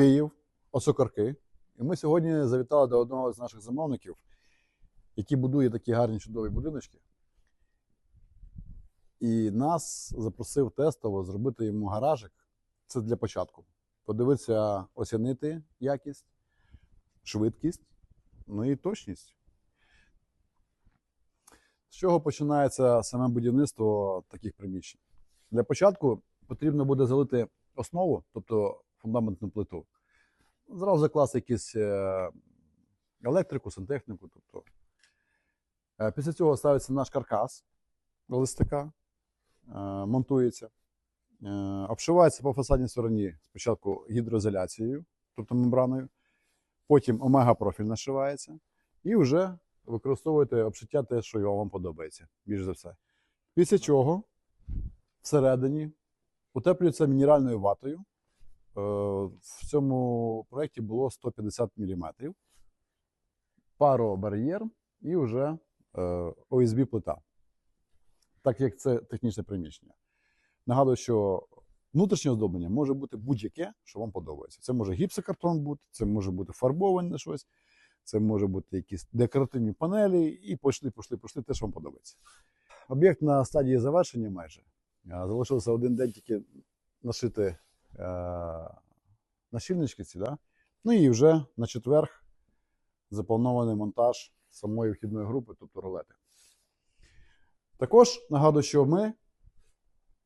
Київ, Осокорки. І ми сьогодні завітали до одного з наших замовників, який будує такі гарні чудові будиночки. І нас запросив тестово зробити йому гаражик. Це для початку. Подивитися, оцінити якість, швидкість, ну і точність. З чого починається саме будівництво таких приміщень? Для початку потрібно буде залити основу, тобто фундаментну плиту. Зразу закласти якусь е, електрику, сантехніку. Тобто. Е, Після цього ставиться наш каркас листика, е, монтується, обшивається по фасадній стороні спочатку гідроізоляцією, тобто мембраною, потім омега-профіль нашивається, і вже використовуєте обшиття те, що вам подобається, більш за все. Після чого всередині утеплюється мінеральною ватою. Е, В цьому проєкті було 150 мм. Паробар'єр і вже ОСБ плита. Так як це технічне приміщення. Нагадую, що внутрішнє оздоблення може бути будь-яке, що вам подобається. Це може гіпсокартон бути, це може бути фарбоване щось, це може бути якісь декоративні панелі, і пішли, пішли, пішли те, що вам подобається. Об'єкт на стадії завершення майже. А, Залишилося один день тільки нашити е, нащільнички ці, да? ну і вже на четверг запланований монтаж самої вхідної групи, тобто ролети. Також нагадую, що ми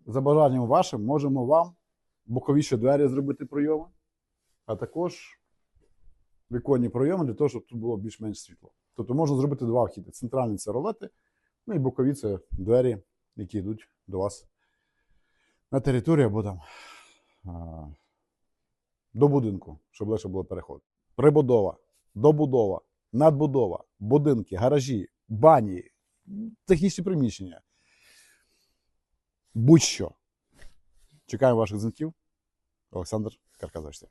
за бажанням вашим можемо вам боковіші двері зробити прийоми, а також віконні прийоми для того, щоб тут було більш-менш світло. Тобто можна зробити два вхіди. Центральні це ролети, ну і бокові це двері, які йдуть до вас на територію або там до будинку, щоб легше було переход. Прибудова, добудова, надбудова, будинки, гаражі, бані, технічні приміщення. Будь-що. Чекаємо ваших дзвінків. Олександр Карказович.